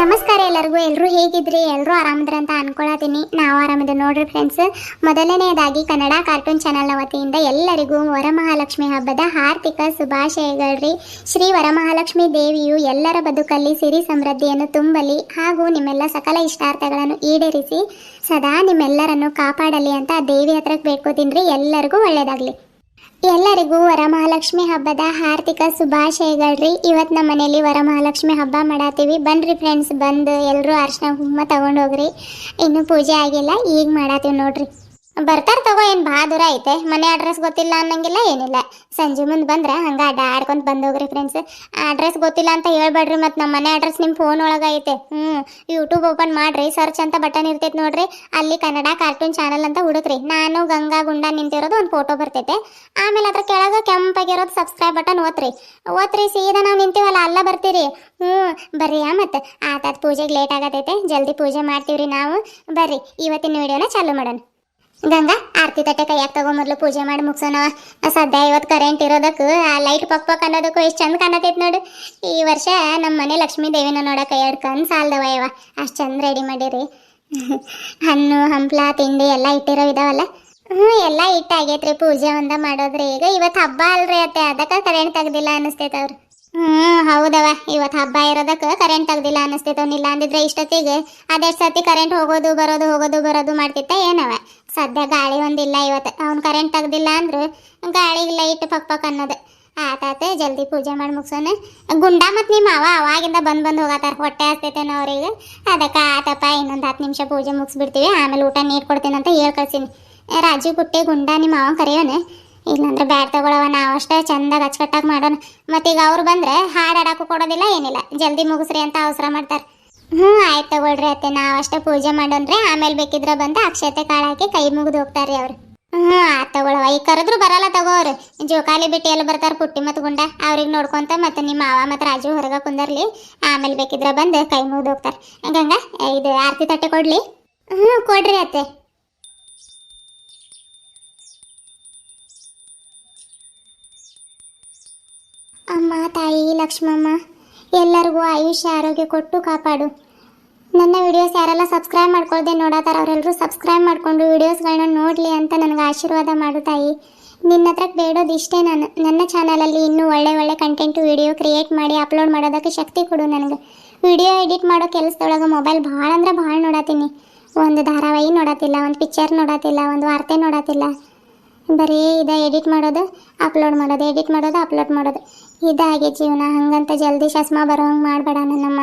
ನಮಸ್ಕಾರ ಎಲ್ಲರಿಗೂ. ಎಲ್ಲರೂ ಹೇಗಿದ್ರಿ? ಎಲ್ಲರೂ ಆರಾಮದ್ರ ಅಂತ ಅನ್ಕೊಳತೀನಿ ನಾವು ಆರಾಮದ ನೋಡ್ರಿ ಫ್ರೆಂಡ್ಸ್ ಮೊದಲನೆಯದಾಗಿ ಕನ್ನಡ ಕಾರ್ಟೂನ್ ಚಾನಲ್ನ ವತಿಯಿಂದ ಎಲ್ಲರಿಗೂ ವರಮಹಾಲಕ್ಷ್ಮಿ ಹಬ್ಬದ ಹಾರ್ದಿಕ ಶುಭಾಶಯಗಳ್ರಿ. ಶ್ರೀ ವರಮಹಾಲಕ್ಷ್ಮಿ ದೇವಿಯು ಎಲ್ಲರ ಬದುಕಲ್ಲಿ ಸಿರಿ ಸಮೃದ್ಧಿಯನ್ನು ತುಂಬಲಿ ಹಾಗೂ ನಿಮ್ಮೆಲ್ಲ ಸಕಲ ಇಷ್ಟಾರ್ಥಗಳನ್ನು ಈಡೇರಿಸಿ ಸದಾ ನಿಮ್ಮೆಲ್ಲರನ್ನು ಕಾಪಾಡಲಿ ಅಂತ ದೇವಿ ಹತ್ರಕ್ಕೆ ಬೇಡ್ಕೋತೀನಿ ಎಲ್ಲರಿಗೂ ಒಳ್ಳೇದಾಗ್ಲಿ. ಎಲ್ಲರಿಗೂ ವರಮಹಾಲಕ್ಷ್ಮಿ ಹಬ್ಬದ ಹಾರ್ದಿಕ ಶುಭಾಶಯಗಳ್ರಿ. ಇವತ್ತು ನಮ್ಮ ಮನೇಲಿ ವರಮಹಾಲಕ್ಷ್ಮಿ ಹಬ್ಬ ಮಾಡಾತೀವಿ. ಬನ್ರಿ ಫ್ರೆಂಡ್ಸ್ ಬಂದು ಎಲ್ಲರೂ ಅರ್ಶನ ಹುಮ್ಮ ತೊಗೊಂಡೋಗ್ರಿ. ಇನ್ನೂ ಪೂಜೆ ಆಗಿಲ್ಲ, ಈಗ ಮಾಡಾತೀವಿ ನೋಡ್ರಿ. ಬರ್ತಾರ ತಗೋ, ಏನು ಭಾಳ ದೂರ ಐತೆ. ಮನೆ ಅಡ್ರೆಸ್ ಗೊತ್ತಿಲ್ಲ ಅನ್ನಂಗಿಲ್ಲ, ಏನಿಲ್ಲ. ಸಂಜೆ ಮುಂದೆ ಬಂದ್ರೆ ಹಂಗೆ ಅಡ್ಡ ಬಂದೋಗ್ರಿ ಫ್ರೆಂಡ್ಸ್ ಅಡ್ರೆಸ್ ಗೊತ್ತಿಲ್ಲ ಅಂತ ಹೇಳ್ಬೇಡ್ರಿ, ಮತ್ತು ನಮ್ಮ ಮನೆ ಅಡ್ರೆಸ್ ನಿಮ್ಮ ಫೋನ್ ಒಳಗೆ ಐತೆ. ಹ್ಞೂ ಯೂಟ್ಯೂಬ್ ಓಪನ್ ಮಾಡ್ರಿ ಸರ್ಚ್ ಅಂತ ಬಟನ್ ಇರ್ತೈತೆ ನೋಡ್ರಿ. ಅಲ್ಲಿ ಕನ್ನಡ ಕಾರ್ಟೂನ್ ಚಾನಲ್ ಅಂತ ಹುಡುಕ್ರಿ. ನಾನು, ಗಂಗಾ, ಗುಂಡ ನಿಂತಿರೋದು ಒಂದು ಫೋಟೋ ಬರ್ತೈತೆ. ಆಮೇಲೆ ಅದ್ರ ಕೆಳಗೆ ಕೆಂಪಾಗಿರೋದು ಸಬ್ಸ್ಕ್ರೈಬ್ ಬಟನ್ ಓತ್ರಿ. ಓತ್ರಿ, ಸೀದಾ ನಾವು ನಿಂತೀವಲ್ಲ, ಅಲ್ಲ ಬರ್ತೀರಿ. ಹ್ಞೂ ಬರ್ರಿ ಮತ್ತು. ಮತ್ತೆ ಆತಾತ್ ಪೂಜೆಗೆ ಲೇಟ್ ಆಗತೈತೆ. ಜಲ್ದಿ ಪೂಜೆ ಮಾಡ್ತೀವ್ರಿ ನಾವು. ಬರ್ರಿ, ಇವತ್ತಿನ ವಿಡಿಯೋನ ಚಾಲೂ ಮಾಡೋಣ. ಗಂಗಾ, ಆರತಿ ತಟ್ಟೆ ಕೈಯಾಗ ತಗೋ ಮೊದಲು ಪೂಜೆ ಮಾಡಿ ಮುಗ್ಸೋಣ. ಸದ್ಯ ಇವತ್ತು ಕರೆಂಟ್ ಇರೋದಕ್ಕೂ ಆ ಲೈಟ್ ಪಕ್ ಪಕ್ ಅನ್ನೋದಕ್ಕೂ ಎಷ್ಟು ಚಂದ ಕಾಣತೈತೆ ನೋಡು. ಈ ವರ್ಷ ನಮ್ಮ ಮನೆ ಲಕ್ಷ್ಮೀ ದೇವಿನ ನೋಡೋ ಕೈ ಹಿಡ್ಕೊಂಡು ಸಾಲ್ದವ ಇವ ಅಷ್ಟು ಚಂದ ರೆಡಿ ಮಾಡಿರಿ. ಹಣ್ಣು, ಹಂಪ್ಲ, ತಿಂಡಿ ಎಲ್ಲ ಇಟ್ಟಿರೋ ಇದಾವಲ್ಲ ಹ್ಞೂ ಎಲ್ಲ ಇಟ್ಟಾಗೈತ್ರಿ ಪೂಜೆ ಒಂದ ಮಾಡೋದ್ರಿ ಈಗ ಇವತ್ತು ಹಬ್ಬ ಅಲ್ರಿ ಅತ್ತೆ, ಅದಕ್ಕೆ ಕರೆಂಟ್ ತೆಗ್ದಿಲ್ಲ ಅನಿಸ್ತೈತೆ ಅವ್ರು. ಹ್ಞೂ ಹೌದವ ಇವತ್ತು ಹಬ್ಬ ಇರೋದಕ್ಕೆ ಕರೆಂಟ್ ತೆಗ್ದಿಲ್ಲ ಇಲ್ಲ ಅಂದಿದ್ರೆ ಇಷ್ಟೊತ್ತಿಗೆ ಅದೆಷ್ಟು ಸತಿ ಕರೆಂಟ್ ಹೋಗೋದು, ಬರೋದು ಹೋಗೋದು, ಬರೋದು ಮಾಡ್ತಿತ್ತ ಏನವ? ಸದ್ಯ ಗಾಳಿ ಒಂದಿಲ್ಲ ಇವತ್ತು. ಅವ್ನು ಕರೆಂಟ್ ತೆಗ್ದಿಲ್ಲ ಅಂದ್ರೆ ಗಾಳಿಗೆ ಲೈಟ್ ಪಕ್ ಪಕ್ ಅನ್ನೋದು. ಆತಾತ ಜಲ್ದಿ ಪೂಜೆ ಮಾಡಿ ಮುಗಿಸೋಣ. ಗುಂಡ ಮತ್ತು ನಿಮ್ಮ ಅವ ಅವಾಗಿಂದ ಬಂದು ಬಂದು ಹೋಗತ್ತಾರ ಹೊಟ್ಟೆ ಹಸ್ತೈತೇನೋ ಅವ್ರಿಗೆ. ಅದಕ್ಕೆ ಆತಪ್ಪ, ಇನ್ನೊಂದು ಹತ್ತು ನಿಮಿಷ ಪೂಜೆ ಮುಗಿಸ್ಬಿಡ್ತೀವಿ. ಆಮೇಲೆ ಊಟ ನೀರು ಕೊಡ್ತೀನಿ ಅಂತ ಹೇಳಿ ಕಳ್ಸೀನಿ. ರಾಜು ಕುಟ್ಟೆ ಗುಂಡ ನಿಮ್ಮ ಅವ ಕರೆಯೋಣ. ಇಲ್ಲಾಂದ್ರೆ ಬ್ಯಾಟ್ ತಗೊಳವ, ನಾವು ಅಷ್ಟೇ ಚಂದಾಗಿ ಅಚ್ಚುಕಟ್ಟಾಗಿ ಮಾಡೋಣ ಮತ್ತೀಗ ಅವ್ರು ಬಂದ್ರೆ ಹಾಡು ಕೊಡೋದಿಲ್ಲ, ಏನಿಲ್ಲ. ಜಲ್ದಿ ಮುಗಿಸ್ರಿ ಅಂತ ಅವಸರ ಮಾಡ್ತಾರೆ. ಹ್ಞೂ, ಆಯ್ತು ತಗೊಳ್ರಿ ಅತ್ತೆ. ನಾವು ಅಷ್ಟೇ ಪೂಜೆ ಮಾಡೋಣ್ರಿ ಆಮೇಲೆ ಬೇಕಿದ್ರೆ ಬಂದು ಅಕ್ಷತೆ ಕಾಳು ಹಾಕಿ ಕೈ ಮುಗಿದು ಹೋಗ್ತಾರೆ ಅವ್ರು. ಹ್ಞೂ, ಆಯ್ತು ತಗೊಳವ. ಈಗ ಕರೆದ್ರು ಬರಲ್ಲ ತಗೋರು ಜೋಕಾಲಿ ಬಿಟ್ಟು ಎಲ್ಲಿ ಬರ್ತಾರೆ ಪುಟ್ಟಿ ಮತ್ತು ಗುಂಡ. ಅವ್ರಿಗೆ ನೋಡ್ಕೊಂತ ಮತ್ತೆ ನಿಮ್ಮ ಮಾವ ಮತ್ತು ರಾಜು ಹೊರಗೆ ಕುಂದರ್ಲಿ. ಆಮೇಲೆ ಬೇಕಿದ್ರೆ ಬಂದು ಕೈ ಮುಗಿದು ಹೋಗ್ತಾರೆ. ಗಂಗಾ ಇದು ಆರತಿ ತಟ್ಟೆ ಕೊಡ್ಲಿ? ಹ್ಞೂ, ಕೊಡ್ರಿ ಅತ್ತೆ. ಅಮ್ಮ, ತಾಯಿ, ಲಕ್ಷ್ಮಮ್ಮ, ಎಲ್ಲರಿಗೂ ಆಯುಷ್ಯ, ಆರೋಗ್ಯ ಕೊಟ್ಟು ಕಾಪಾಡು. ನನ್ನ ವಿಡಿಯೋಸ್ ಯಾರೆಲ್ಲ ಸಬ್ಸ್ಕ್ರೈಬ್ ಮಾಡ್ಕೊಳ್ದೆ ನೋಡತ್ತಾರ ಅವರೆಲ್ಲರೂ ಸಬ್ಸ್ಕ್ರೈಬ್ ಮಾಡಿಕೊಂಡು ವಿಡಿಯೋಸ್ಗಳನ್ನ ನೋಡಲಿ ಅಂತ ನನಗೆ ಆಶೀರ್ವಾದ ಮಾಡು ತಾಯಿ. ನಿನ್ನ ಹತ್ರ ಬೇಡೋದು ಇಷ್ಟೇ ನಾನು. ನನ್ನ ಚಾನಲಲ್ಲಿ ಇನ್ನೂ ಒಳ್ಳೆ ಒಳ್ಳೆ ಕಂಟೆಂಟು ವಿಡಿಯೋ ಕ್ರಿಯೇಟ್ ಮಾಡಿ ಅಪ್ಲೋಡ್ ಮಾಡೋದಕ್ಕೆ ಶಕ್ತಿ ಕೊಡು ನನಗೆ. ವಿಡಿಯೋ ಎಡಿಟ್ ಮಾಡೋ ಕೆಲಸದೊಳಗೆ ಮೊಬೈಲ್ ಭಾಳ ಅಂದ್ರೆ ಭಾಳ ನೋಡತ್ತೀನಿ ಒಂದು ಧಾರಾವಾಹಿ ನೋಡತ್ತಿಲ್ಲ ಒಂದು ಪಿಕ್ಚರ್ ನೋಡತ್ತಿಲ್ಲ ಒಂದು ವಾರ್ತೆ ನೋಡತ್ತಿಲ್ಲ ಬರೀ ಇದೆ ಎಡಿಟ್ ಮಾಡೋದು ಅಪ್ಲೋಡ್ ಮಾಡೋದು ಎಡಿಟ್ ಮಾಡೋದು ಅಪ್ಲೋಡ್ ಮಾಡೋದು. ಇದಾಗೆ ಜೀವನ, ಹಂಗಂತ ಜಲ್ದಿ ಚಸ್ಮಾ ಬರೋ ಹಂಗೆ ಮಾಡಬೇಡ ನನ್ನಮ್ಮ.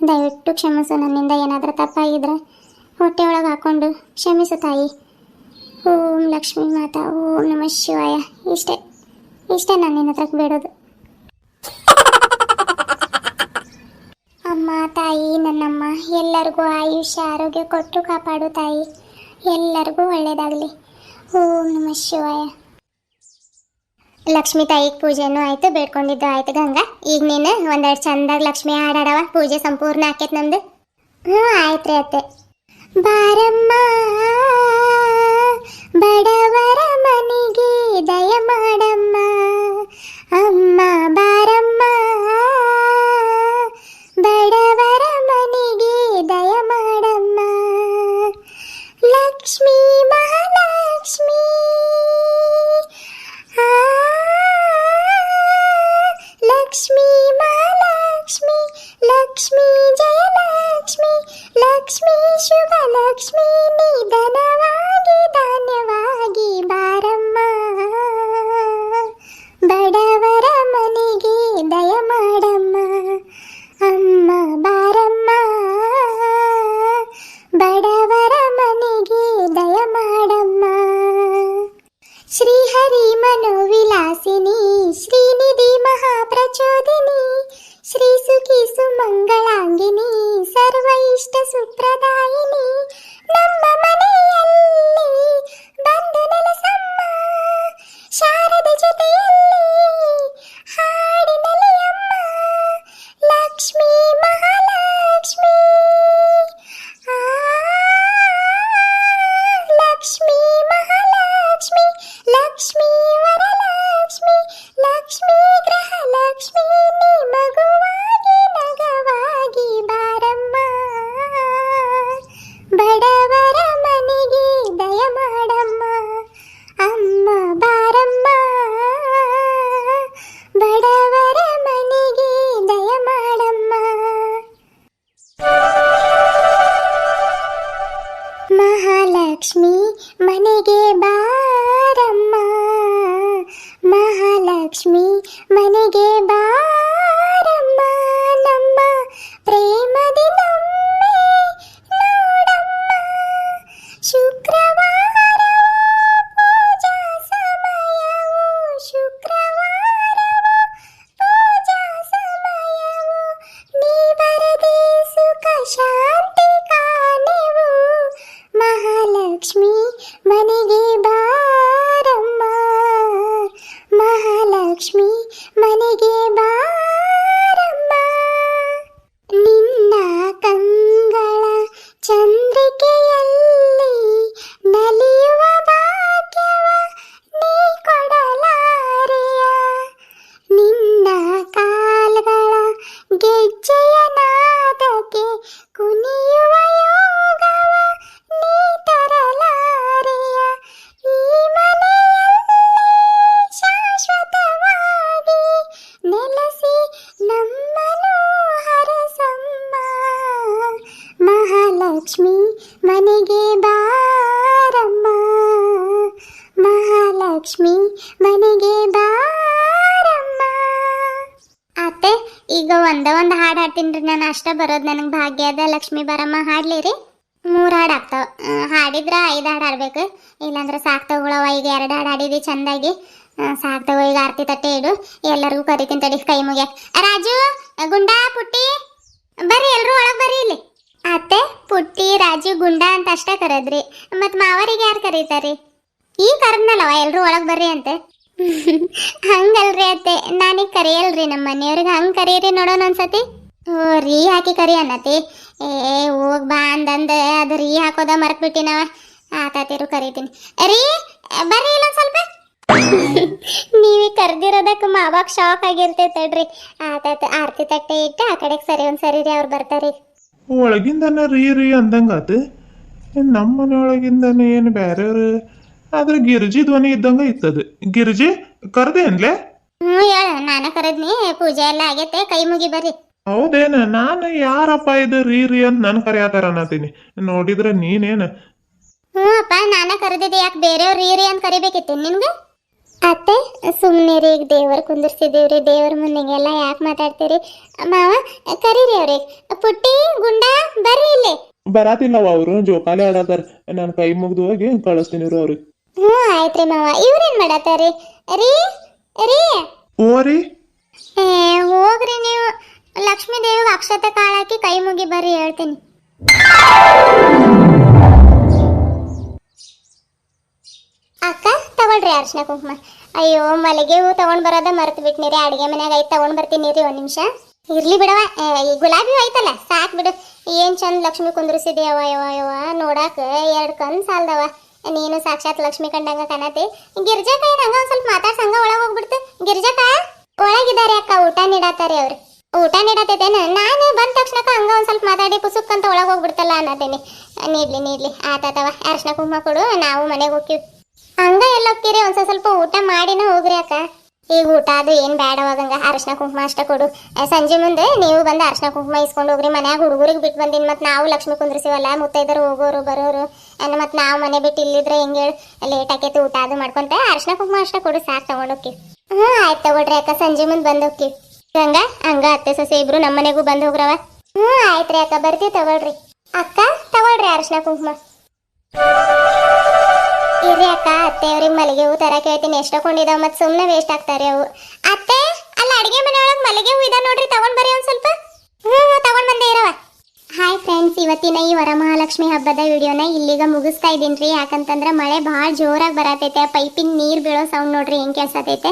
ದಯವಿಟ್ಟು ಕ್ಷಮಿಸು, ನನ್ನಿಂದ ಏನಾದರೂ ತಪ್ಪಾಗಿದ್ರೆ ಹೊಟ್ಟೆ ಒಳಗೆ ಹಾಕ್ಕೊಂಡು ಕ್ಷಮಿಸು ತಾಯಿ. ಓಂ ಲಕ್ಷ್ಮೀ ಮಾತಾ, ಓಂ ನಮ ಶಿವಾಯ. ಇಷ್ಟೇ ಇಷ್ಟೇ ನಾನು ನಿನ್ನ ಹತ್ರಕ್ಕೆ ಬೇಡೋದು. ಅಮ್ಮ ತಾಯಿ, ನನ್ನಮ್ಮ, ಎಲ್ಲರಿಗೂ ಆಯುಷ್ಯ, ಆರೋಗ್ಯ ಕೊಟ್ಟು ಕಾಪಾಡು ತಾಯಿ. ಎಲ್ಲರಿಗೂ ಒಳ್ಳೆಯದಾಗಲಿ ಓಂ ನಮ ಶಿವಾಯ. ಲಕ್ಷ್ಮೀ ತಾಯಿಗೆ ಪೂಜೆನೂ ಆಯ್ತು, ಬೇಡ್ಕೊಂಡಿದ್ದು ಆಯ್ತು ಗಂಗಾ. ಈಗ ನೀನು ಒಂದೆರಡು ಚಂದಾಗಿ ಲಕ್ಷ್ಮಿ ಹಾಡಾಡವ, ಪೂಜೆ ಸಂಪೂರ್ಣ ಆಕೈತೆ ನಮ್ದು ಹ್ಞೂ, ಆಯ್ತು ರೀ ಅತ್ತೆ. ಬಾರಮ್ಮ, ಬಡವರ ಮನೆಗೆ ದಯ ಮಾಡಮ್ಮ. ಅಮ್ಮ ಬಾರಮ್ಮ ಈಗ ಒಂದ ಹಾಡು ಹಾಡ್ತೀನಿ ನಾನು. ಅಷ್ಟ ಬರೋದು ನನಗೆ ಭಾಗ್ಯದ ಲಕ್ಷ್ಮಿ ಬರಮ್ಮ ಹಾಡ್ಲಿ ರೀ. ಮೂರು ಹಾಡು ಆಗ್ತಾವ. ಹಾಡಿದ್ರ ಐದು ಹಾಡು ಹಾಡ್ಬೇಕು. ಇಲ್ಲಾಂದ್ರೆ ಸಾಕ್ತ ತಗೊಳವ ಈಗ ಎರಡು ಹಾಡು ಹಾಡಿದಿ ಚಂದಾಗಿ. ಸಾಕ್ತಾವ ಸಾಕ್ ಈಗ ಆರತಿ ತಟ್ಟೆ ಇಡು. ಎಲ್ಲರಿಗೂ ಕರಿತೀನಿ ತಡಿ ಕೈ ಮುಗಿಯ. ರಾಜು ಗುಂಡಾ, ಪುಟ್ಟಿ. ಬರ್ರಿ ಎಲ್ರು ಒಳಗೆ ಬರ್ರಿ ಇಲ್ಲಿ. ಅತ್ತೆ, ಪುಟ್ಟಿ, ರಾಜು, ಗುಂಡಾ ಅಂತ ಅಷ್ಟೇ ಕರೆದ್ರಿ. ಮತ್ ಮಾವರಿಗೆ ಯಾರು ಕರೀತಾರಿ? ಈ ಕರೆದ್ನಲ್ಲವ ಎಲ್ರು ಒಳಗೆ ಬರ್ರಿ ಅಂತ. ಹಂಗಲ್ರಿ ಅತ್ತೆ, ನಾನೇ ಕರೆಯಲ್ರಿ ನಮ್ಮ ಮನೆಯವ್ರಿಗೆ. ಹಂಗೆ ಕರೀರಿ ನೋಡೋಣ ಒಂದ್ಸತಿ. ಓ ರೀ ಹಾಕಿ ಕರಿ ಅನ್ನತಿ ಏ, ಹೋಗ್ ಬಾ ಅಂದಂದ ಅದು ರೀ ಹಾಕೋದ ಮರ್ಕ್ಬಿಟ್ಟಿನವ. ಆತಾತಿರು ಕರಿತೀನಿ. ರೀ, ಬರ್ರಿ ಇಲ್ಲ ಸ್ವಲ್ಪ. ನೀವೇ ಕರ್ದಿರೋದಕ್ಕೆ ಮಾವಾಗ ಶಾಕ್ ಆಗಿರ್ತೈತೆ ತಡ್ರಿ ಆತಾತ ಆರ್ತಿ ತಟ್ಟೆ ಇಟ್ಟು ಆ ಕಡೆಗೆ ಸರಿ ಒಂದ್ ಸರಿ ರೀ ಅವ್ರು ಬರ್ತಾರಿ. ಒಳಗಿಂದನ ರೀ ರೀ ಅಂದಂಗಾತು ನಮ್ಮ ಮನೆಯೊಳಗಿಂದನೇ ಏನು ಬ್ಯಾರೆಯವ್ರು ಆದ್ರೆ ಗಿರ್ಜಿ ಧ್ವನಿ ಇದ್ದಂಗ ಇತ್ತದು ಗಿರ್ಜಿ ಕರ್ದೆ ಅನ್ಲೆ ಹೇಳ ನಾನ ಕರೆದ್ನಿ ಪೂಜೆ ಎಲ್ಲ ಆಗೈತೆ ಕೈ ಮುಗಿ ಬರ್ರಿ. ಹೌದೇನ? ನಾನು ಯಾರಪ್ಪ ಇದು ರೀ ರೀ ಅಂತ ನನ್ ಕರೆಯತಾರ ಅನ್ನತೀನಿ ನೋಡಿದ್ರೆ ನೀನೇನ? ಹ್ಞೂ ಅಪ್ಪ ನಾನ ಕರೆದಿದ್ದೆ ಯಾಕೆ ಬೇರೆಯವ್ರು ರೀ ಅಂತ ಕರಿಬೇಕಿತ್ತು ನಿಮ್ಗೆ ಅತ್ತೆ ಸುಮ್ಮನೆ ರೀ ಈಗ ದೇವ್ರ ಕುಂದಿರ್ಸಿದೀವ್ರಿ ದೇವ್ರ ಮುಂದೆಗೆಲ್ಲ ಯಾಕೆ ಮಾತಾಡ್ತೀರಿ? ಮಾವ ಕರೀರಿ ಅವ್ರಿಗೆ. ಪುಟ್ಟಿ ಗುಂಡ ಬರ್ರಿ ಇಲ್ಲಿ. ಬರಾತಿಲ್ಲವ ಅವರು ಜೋಕಾಲಿ ಆಡತಾರ. ನಾನು ಕೈ ಮುಗ್ದು ಹೋಗಿ ಕಳಿಸ್ತೀನಿ ರೀ ಅವ್ರಿಗೆ. ಹ್ಞೂ ಆಯ್ತ್ರಿ ಮಾವ. ಇವ್ರೇನ್ ಮಾಡತ್ತಾರಿ ರೀ ರೀ. ಓ ರೀ. ಏ ಹೋಗ್ರಿ ನೀವು. ಲಕ್ಷ್ಮೀ ದೇವಿಗೆ ಅಕ್ಷತೆ ಕಾಳಾಕಿ ಕೈ ಮುಗಿ ಬರ್ರಿ ಹೇಳ್ತೀನಿ. ಅಕ್ಕ ತಗೊಳ್ರಿ ಅರ್ಶಿನ ಕುಂಕುಮ. ಅಯ್ಯೋ ಮಲ್ಲಿಗೆ ಹೂ ತಗೊಂಡ್ ಬರೋದ ಮರ್ತು ಬಿಟ್ನಿರಿ. ಅಡಿಗೆ ಮನ್ಯಾಗ ಐತ್ ತಗೊಂಡ್ ಬರ್ತೀನಿ ರೀ ಒಂದ್ ನಿಮಿಷ. ಇರ್ಲಿ ಬಿಡವ ಏ, ಈ ಗುಲಾಬಿ ಹೂ ಐತಲ್ಲ ಸಾಕ್ ಬಿಡು. ಏನ್ ಚಂದ ಲಕ್ಷ್ಮಿ ಕುಂದ್ರಿಸಿದೆ ಅವ ಯವ ಯವ ನೋಡಾಕ ಎರಡ್ ಕಣ್ ಸಾಲ್ದವ. ನೀನು ಸಾಕ್ಷಾತ್ ಲಕ್ಷ್ಮಿ ಕಂಡಂಗ ಕಾಣತಿ. ಗಿರ್ಜಾಕ ತಾಯಿ ಹಂಗ ಒಂದ್ ಸ್ವಲ್ಪ ಮಾತಾಡ್ಸ ಹಂಗ ಒಳಗ್ ಹೋಗ್ಬಿಡ್ತು. ತಾಯ ಒಳಗಿದ್ದಾರೆ ಅಕ್ಕ, ಊಟ ನೀಡಾತಾರೆ ಅವ್ರು. ಊಟ ನೀಡತ್ತೇನ? ನಾನು ಬಂದ ತಕ್ಷಣಕ್ಕ ಹಂಗ ಒಂದ್ ಸ್ವಲ್ಪ ಮಾತಾಡಿ ಪುಸುಕ್ ಅಂತ ಒಳಗ್ ಹೋಗ್ಬಿಡ್ತಲ್ಲ ಅನ್ನತೇನಿ. ನೀಡ್ಲಿ ನೀಡ್ಲಿ. ಆತಾತವ ಅರ್ಶನ ಕುಂಕುಮ ಕೊಡು, ನಾವು ಮನೆಗೆ ಹೋಗ್ತೀವಿ. ಹಂಗ ಎಲ್ಲ ಹೋಗ್ತೀರಿ ಒಂದ್ ಸ್ವಲ್ಪ ಊಟ ಮಾಡಿನ ಹೋಗ್ರಿ ಅಕ್ಕ. ಈಗ ಊಟ ಅದು ಏನ್ ಬೇಡವಾಗಂಗ ಅರ್ಶನ ಕುಂಕುಮ ಅಷ್ಟ ಕೊಡು. ಸಂಜೆ ಮುಂದೆ ನೀವು ಬಂದು ಅರ್ಶಿನ ಕುಂಕುಮ ಇಸ್ಕೊಂಡು ಹೋಗ್ರಿ. ಮನ್ಯಾಗ ಹುಡುಗರಿಗೆ ಬಿಟ್ಟು ಬಂದಿನ ಮತ್ತೆ ನಾವು ಲಕ್ಷ್ಮಿ ಕುಂದ್ರಿಸಿವಲ್ಲ ಮುತ್ತೈದರು ಹೋಗೋರು, ಬರೋರು. ಅನ್ನ ಮತ್ತು ನಾವು ಮನೆ ಬಿಟ್ಟು ಇಲ್ಲಿದ್ರೆ ಹೆಂಗೆ ಲೇಟ್ ಆಕೈತಿ, ಊಟ ಅದು ಮಾಡ್ಕೊಂತ. ಅರ್ಶಿನ ಕುಂಕುಮ ಅಷ್ಟ ಕೊಡು ಸಾಕು ತಗೊಂಡೋಗಿ ಹ್ಞೂ ಆಯ್ತು ತಗೊಳ್ರಿ ಅಕ್ಕ, ಸಂಜೆ ಮುಂದೆ ಬಂದು ಹೋಗ್ತೀವಿ ಹಂಗ ಹಂಗ ಅತ್ತೆ, ಸೊಸೆ ಇಬ್ರು ನಮ್ಮ ಮನೆಗೂ ಬಂದು ಹೋಗ್ರವ. ಹ್ಞೂ ಆಯ್ತ್ರಿ ಅಕ್ಕ, ಬರ್ತೀವಿ ತಗೊಳ್ರಿ. ಅಕ್ಕ, ತಗೊಳ್ರಿ ಅರ್ಶಿನ ಕುಂಕುಮ. ಇರ್ರಿ ಅಕ್ಕ, ಅತ್ತೆಯವ್ರಿಗೆ ಮಲ್ಲಿಗೆ ಹೂ ತರ ಕೇಳ್ತೀನಿ ಎಷ್ಟು ಕೊಂಡಿದಾವ ಮತ್ತೆ ಸುಮ್ಮನೆ ವೇಸ್ಟ್ ಆಗ್ತಾರೆ ಅವು. ಅತ್ತೆ, ಅಲ್ಲ ಅಡಿಗೆ ಮನೆಯೊಳಗೆ ಮಲ್ಲಿಗೆ ಹೂ ಇದೆ ನೋಡ್ರಿ, ತಗೊಂಡ್ ಬರ್ರಿ ಒಂದ್ ಸ್ವಲ್ಪ. ಹ್ಞೂ ತಗೊಂಡ್ ಬಂದೆ ಇರವ. ಹಾಯ್ ಫ್ರೆಂಡ್ಸ್ ಇವತ್ತಿನ ಈ ವರಮಹಾಲಕ್ಷ್ಮಿ ಹಬ್ಬದ ವಿಡಿಯೋನ ಇಲ್ಲಿಗ ಮುಗಿಸ್ತಾ ಇದ್ದೀನಿ ರೀ ಯಾಕಂತಂದ್ರೆ ಮಳೆ ಭಾಳ ಜೋರಾಗಿ ಬರತೈತೆ, ಪೈಪಿನ ನೀರು ಬೀಳೋ ಸೌಂಡ್ ನೋಡ್ರಿ ಹೆಂಗೆ ಕೇಳ್ಸತೈತೆ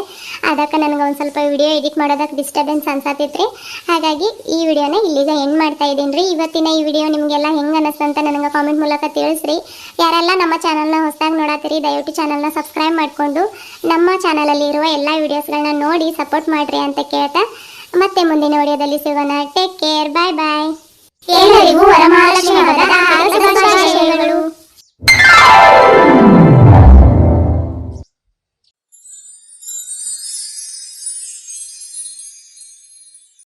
ಅದಕ್ಕೆ ನನಗೆ ಒಂದು ಸ್ವಲ್ಪ ವಿಡಿಯೋ ಎಡಿಟ್ ಮಾಡೋದಕ್ಕೆ ಡಿಸ್ಟರ್ಬೆನ್ಸ್ ಅನ್ಸತೈತ್ರಿ. ಹಾಗಾಗಿ ಈ ವಿಡಿಯೋನ ಇಲ್ಲಿಗ ಎಂಡ್ ಮಾಡ್ತಾ ಇದ್ದೀನಿ ರೀ ಇವತ್ತಿನ ಈ ವಿಡಿಯೋ ನಿಮಗೆಲ್ಲ ಹೆಂಗೆ ಅನಿಸ್ತಂತ ನನಗೆ ಕಾಮೆಂಟ್ ಮೂಲಕ ತಿಳಿಸ್ರಿ. ಯಾರೆಲ್ಲ ನಮ್ಮ ಚಾನಲ್ನ ಹೊಸದಾಗಿ ನೋಡತ್ತೀರಿ ದಯವಿಟ್ಟು ಚಾನಲ್ನ ಸಬ್ಸ್ಕ್ರೈಬ್ ಮಾಡಿಕೊಂಡು ನಮ್ಮ ಚಾನಲಲ್ಲಿ ಇರುವ ಎಲ್ಲ ವಿಡಿಯೋಸ್ಗಳನ್ನ ನೋಡಿ ಸಪೋರ್ಟ್ ಮಾಡಿರಿ ಅಂತ ಕೇಳ್ತಾ, ಮತ್ತೆ ಮುಂದಿನ ವಿಡಿಯೋದಲ್ಲಿ ಸಿಗೋಣ. ಟೇಕ್ ಕೇರ್ ಬಾಯ್ ಬಾಯ್ ಎಲ್ಲರಿಗೂ ವರಮಹಾಲಕ್ಷ್ಮಿ ಹಬ್ಬದ ಹಾರ್ದಿಕ ಶುಭಾಶಯಗಳು